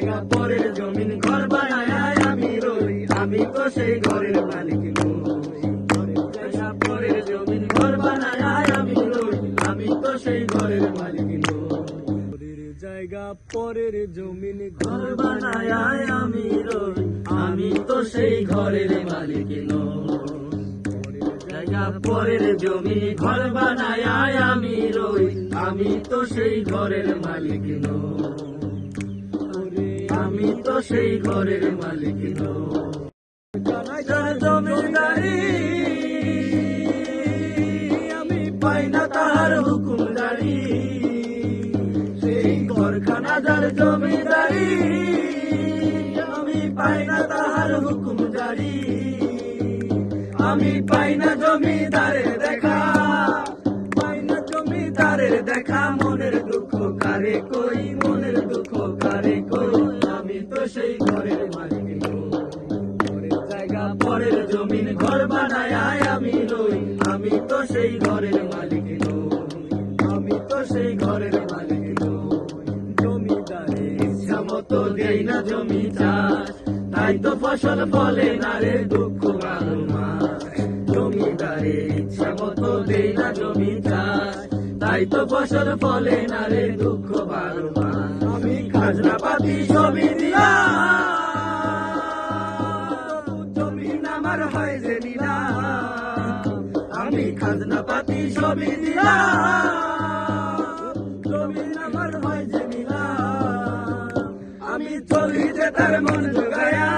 জায়গা পরের জমিন ঘর বানায় আমি রই। আমি তো সেই ঘরের মালিক নই। জায়গা পরের জমিন ঘর বানায় আমি রই। আমি তো সেই ঘরের মালিক নই। জায়গা পরের জমিন ঘর বানায় আমি রই। আমি তো সেই ঘরের মালিক নই। জায়গা পরের জমি ঘর বানায় আমি রই। আমি তো সেই ঘরের মালিক নই। আমি তো সেই ঘরের মালিক যার জমিদারি, আমি পাই না তাহার হুকুমদারি সেই ঘরখানা যার জমিদারি, আমি পাই না তাহার হুকুমদারি আমি পাই না জমিদারের সেই ঘরের মালিক নই। জায়গা, পরের জমিন ঘর বানায় আমি রই আমি তো সেই ঘরের মালিক আমি তো সেই ঘরের মালিক নই। জমিদারের ইচ্ছা মতো দেই না জমি চাষ। তাই তো ফসল ফলে না রে দুঃখ বারো মাস ইচ্ছা মতো দেই না জমি চাষ। তাই তো ফসল ফলে না রে দুঃখ বারো আমি খাজনা পাতি সবই আমি খাজনা পাতি সবই দিয়া জমিন আমার হয় যে নিলা আমি চলি যে তার মন জোগায়া।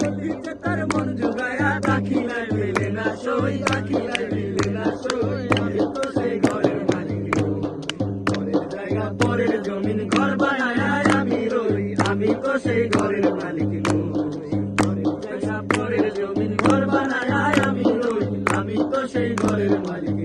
চলি যে তার মন জোগায়া দাখিলাই পেলে না সই দাখিলাই পেলে না সই আমি তো সেই ঘরের মালিক। পরের জায়গা পরের জমিন ঘর বানায় আমি রই, আমি তো সেই ঘরের মালিক। সেই ঘরের মালিক